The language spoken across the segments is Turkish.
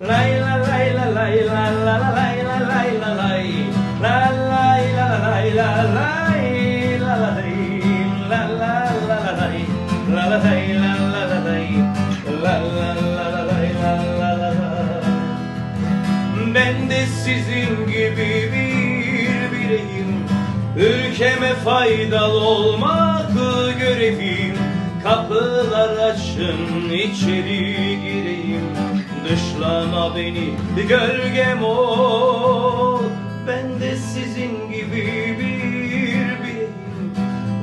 Lay la lay la lay la la la lay la lay la lay La lay la la lay la lay la la lay La la la la lay La la lay la la la lay La la la la lay la la la la Ben de sizin gibi bir bireyim. Ülkeme faydalı olmak görevim. Kapılar açın içeri gireyim Dışlama beni gölgem ol Ben de sizin gibi bir bireyim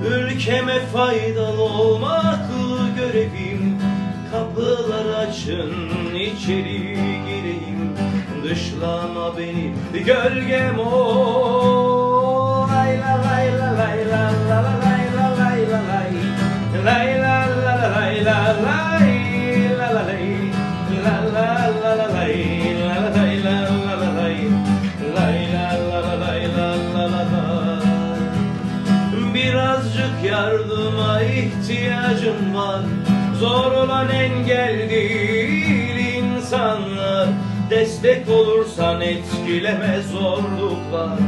Ülkeme faydalı olmak görevim. Kapılar açın içeri gireyim. Dışlama beni gölgem ol yardıma ihtiyacım var. Zor olan engel değil insanlar. Destek olursan etkileme zorluklar.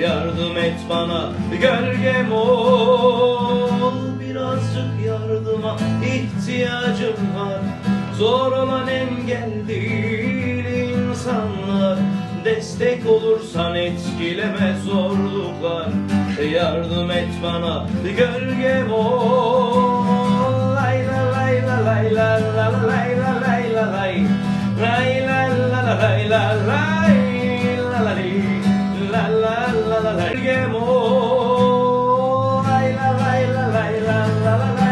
Yardım et bana gölgem ol. Birazcık yardıma ihtiyacım var. Zor olan engel değil insanlar. Destek olursan etkileme zorluklar Yardım et bana gölgem ol Lay la lay la lay la la la lay la lay la lay. Lay la la la lay la lay la la li La la la la lay. Gölgem ol Lay la lay la lay la lay la lay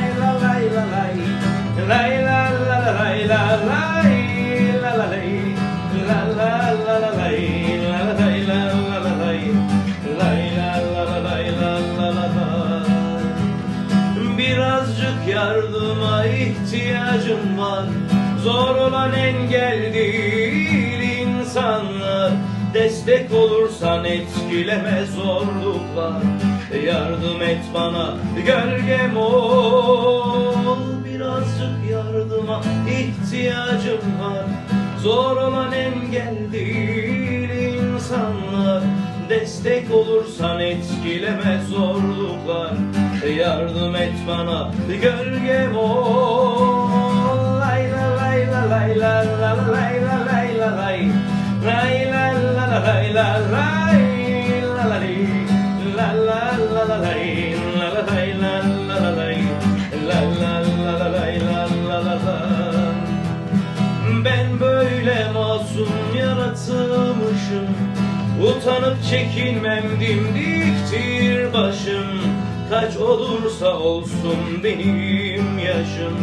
Birazcık yardıma ihtiyacım var. Zor olan engel değil insanlar. Destek olursan etkileme zorluklar. Yardım et bana gölgem ol. Birazcık yardıma ihtiyacım var. Zor olan engel değil insanlar. Destek olursan etkileme zorluklar Yardım et bana gölgem ol Lay la lay la lay la la la lay la lay la lay Lay la la la lay la lay ben böyle masum yaratılmışım Utanıp çekinmem dimdiktir başım Kaç olursa olsun benim yaşım.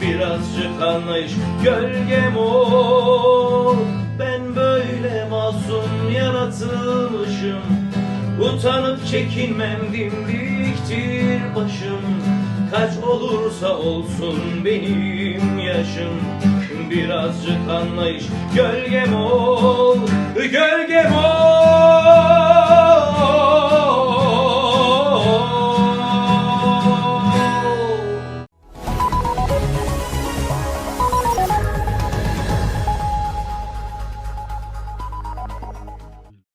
Birazcık anlayış gölgem ol Ben böyle masum yaratılmışım. Utanıp çekinmem dimdiktir başım. Kaç olursa olsun benim yaşım. Birazcık anlayış gölgem ol Gölgem ol